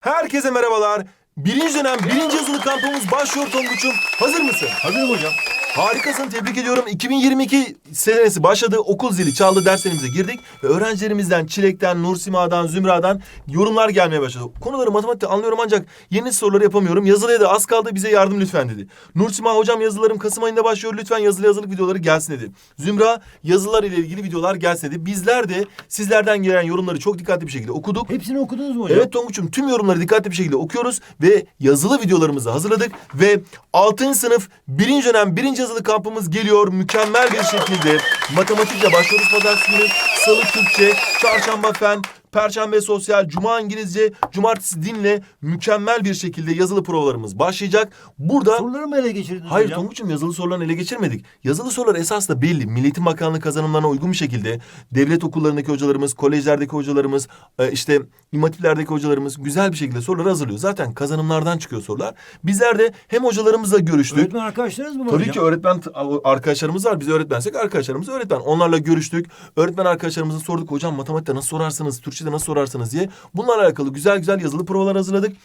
Herkese merhabalar. Birinci dönem birinci yazılı kampımız başlıyor Tonguç'um. Hazır mısın? Hazırım hocam. Harikasın tebrik ediyorum. 2022 senesi başladı. Okul zili çaldı derslerimize girdik. Ve öğrencilerimizden Çilek'ten, Nursima'dan, Zümra'dan yorumlar gelmeye başladı. Konuları matematikte anlıyorum ancak yeni soruları yapamıyorum. Yazılıya da az kaldı bize yardım lütfen dedi. Nursima hocam yazılarım Kasım ayında başlıyor. Lütfen yazılı yazılık videoları gelsin dedi. Zümra yazılar ile ilgili videolar gelsin dedi. Bizler de sizlerden gelen yorumları çok dikkatli bir şekilde okuduk. Hepsini okudunuz mu hocam? Evet Tonguç'um tüm yorumları dikkatli bir şekilde okuyoruz ve yazılı videolarımızı hazırladık ve 6. sınıf 1. dönem 1. yazılı kampımız geliyor mükemmel bir şekilde. Matematikle başlıyoruz pazartesi günü, salı Türkçe, çarşamba fen, Perşembe sosyal, cuma İngilizce, cumartesi dinle mükemmel bir şekilde yazılı provalarımız başlayacak. Burada Soruları mı ele geçirdiniz Hayır hocam? Tonguç'um yazılı sorularını ele geçirmedik. Yazılı sorular esas da belli. Milli Eğitim Bakanlığı kazanımlarına uygun bir şekilde devlet okullarındaki hocalarımız, kolejlerdeki hocalarımız, e, işte imam hatiplerdeki hocalarımız güzel bir şekilde soruları hazırlıyor. Zaten kazanımlardan çıkıyor sorular. Bizler de hem hocalarımızla görüştük. Öğretmen arkadaşlarınız mı var Tabii hocam? ki öğretmen arkadaşlarımız var. Biz öğretmensek arkadaşlarımız öğretmen. Onlarla görüştük. Öğretmen arkadaşlarımıza sorduk. Hocam matematikte nasıl sorarsınız, Türkçe'de nasıl sorarsınız diye. Bunlarla alakalı güzel güzel yazılı provalar hazırladık.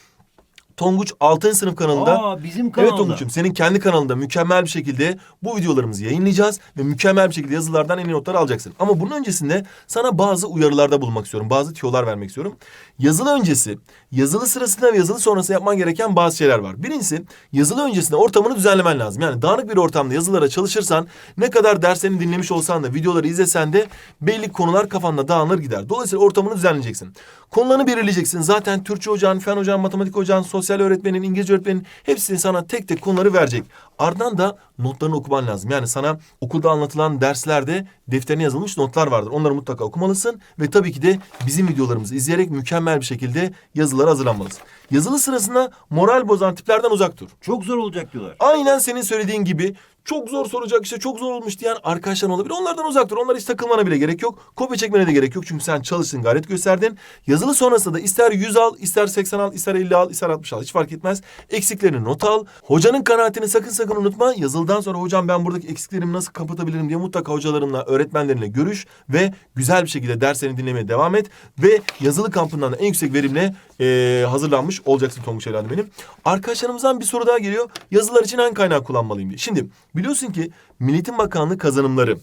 Tonguç 6. sınıf kanalında Aa bizim Evet kanalda. Tonguç'um senin kendi kanalında mükemmel bir şekilde bu videolarımızı yayınlayacağız ve mükemmel bir şekilde yazılardan en iyi notlar alacaksın. Ama bunun öncesinde sana bazı uyarılarda bulunmak istiyorum. Bazı tiyolar vermek istiyorum. Yazılı öncesi, yazılı sırasında ve yazılı sonrası yapman gereken bazı şeyler var. Birincisi yazılı öncesinde ortamını düzenlemen lazım. Yani dağınık bir ortamda yazılara çalışırsan ne kadar derslerini dinlemiş olsan da videoları izlesen de belli konular kafanda dağınır gider. Dolayısıyla ortamını düzenleyeceksin. Konularını belirleyeceksin. Zaten Türkçe hocan, fen hocan, matematik hocan, sosyal öğretmenin, İngilizce öğretmenin hepsini sana tek tek konuları verecek. Ardından da notlarını okuman lazım. Yani sana okulda anlatılan derslerde defterine yazılmış notlar vardır. Onları mutlaka okumalısın ve tabii ki de bizim videolarımızı izleyerek mükemmel bir şekilde yazılara hazırlanmalısın. Yazılı sırasında moral bozan tiplerden uzak dur. Çok zor olacak diyorlar. Aynen senin söylediğin gibi çok zor soracak işte çok zor olmuş diyen arkadaşların olabilir. Onlardan uzak dur. Onlara hiç takılmana bile gerek yok. Kopya çekmene de gerek yok. Çünkü sen çalıştın, gayret gösterdin. Yazılı sonrasında da ister 100 al, ister 80 al, ister 50 al, ister 60 al. Hiç fark etmez. Eksiklerini not al. Hocanın kanaatini sakın sakın unutma. Yazılıdan sonra hocam ben buradaki eksiklerimi nasıl kapatabilirim diye mutlaka hocalarınla, öğretmenlerinle görüş ve güzel bir şekilde derslerini dinlemeye devam et. Ve yazılı kampından da en yüksek verimle eee, hazırlanmış olacaksın Tonguç evladım benim. Arkadaşlarımızdan bir soru daha geliyor. Yazılar için hangi kaynağı kullanmalıyım diye. Şimdi biliyorsun ki Milli Eğitim Bakanlığı kazanımları,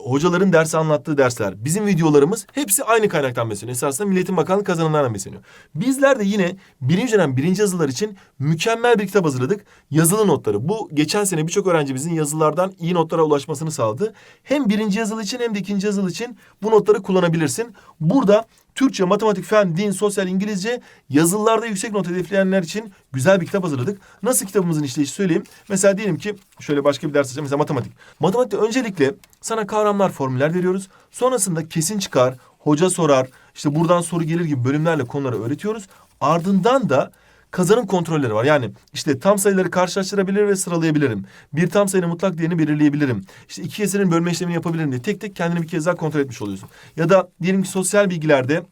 hocaların dersi anlattığı dersler, bizim videolarımız hepsi aynı kaynaktan besleniyor. Esasında Milli Eğitim Bakanlığı kazanımlarından besleniyor. Bizler de yine birinci dönem birinci yazılar için mükemmel bir kitap hazırladık. Yazılı notları. Bu geçen sene birçok öğrencimizin yazılardan iyi notlara ulaşmasını sağladı. Hem birinci yazılı için hem de ikinci yazılı için bu notları kullanabilirsin. Burada Türkçe, matematik, fen, din, sosyal, İngilizce yazılılarda yüksek not hedefleyenler için güzel bir kitap hazırladık. Nasıl kitabımızın işleyişi söyleyeyim. Mesela diyelim ki şöyle başka bir ders açacağım. Mesela matematik. Matematikte öncelikle sana kavramlar, formüller veriyoruz. Sonrasında kesin çıkar, hoca sorar, işte buradan soru gelir gibi bölümlerle konuları öğretiyoruz. Ardından da kazanım kontrolleri var. Yani işte tam sayıları karşılaştırabilir ve sıralayabilirim. Bir tam sayının mutlak değerini belirleyebilirim. İşte iki keserin bölme işlemini yapabilirim diye tek tek kendini bir kez daha kontrol etmiş oluyorsun. Ya da diyelim ki sosyal bilgilerde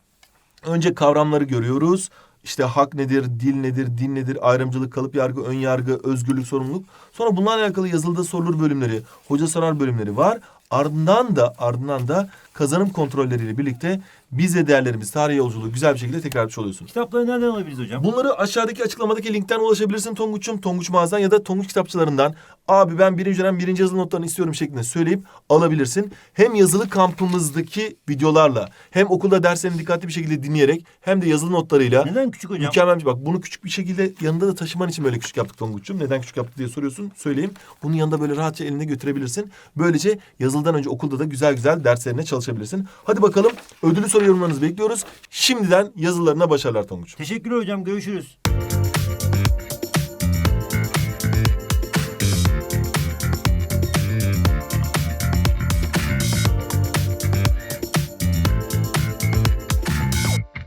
önce kavramları görüyoruz. İşte hak nedir, dil nedir, din nedir, ayrımcılık, kalıp yargı, ön yargı, özgürlük, sorumluluk. Sonra bunlarla alakalı yazılıda sorulur bölümleri, hoca sorar bölümleri var. Ardından da ardından da kazanım kontrolleriyle birlikte biz de değerlerimiz, tarih yolculuğu güzel bir şekilde tekrar etmiş oluyorsun. Kitapları nereden alabiliriz hocam? Bunları aşağıdaki açıklamadaki linkten ulaşabilirsin Tonguç'um. Tonguç mağazan ya da Tonguç kitapçılarından. Abi ben birinci dönem birinci yazılı notlarını istiyorum şeklinde söyleyip alabilirsin. Hem yazılı kampımızdaki videolarla hem okulda derslerini dikkatli bir şekilde dinleyerek hem de yazılı notlarıyla Neden küçük hocam? Mükemmel bir bak bunu küçük bir şekilde yanında da taşıman için böyle küçük yaptık Tonguç'um. Neden küçük yaptık diye soruyorsun. Söyleyeyim. Bunun yanında böyle rahatça elinde götürebilirsin. Böylece yazılıdan önce okulda da güzel güzel derslerine çalışabilirsin. Hadi bakalım ödülü soru yorumlarınızı bekliyoruz. Şimdiden yazılarına başarılar Tonguç. Teşekkürler hocam. Görüşürüz.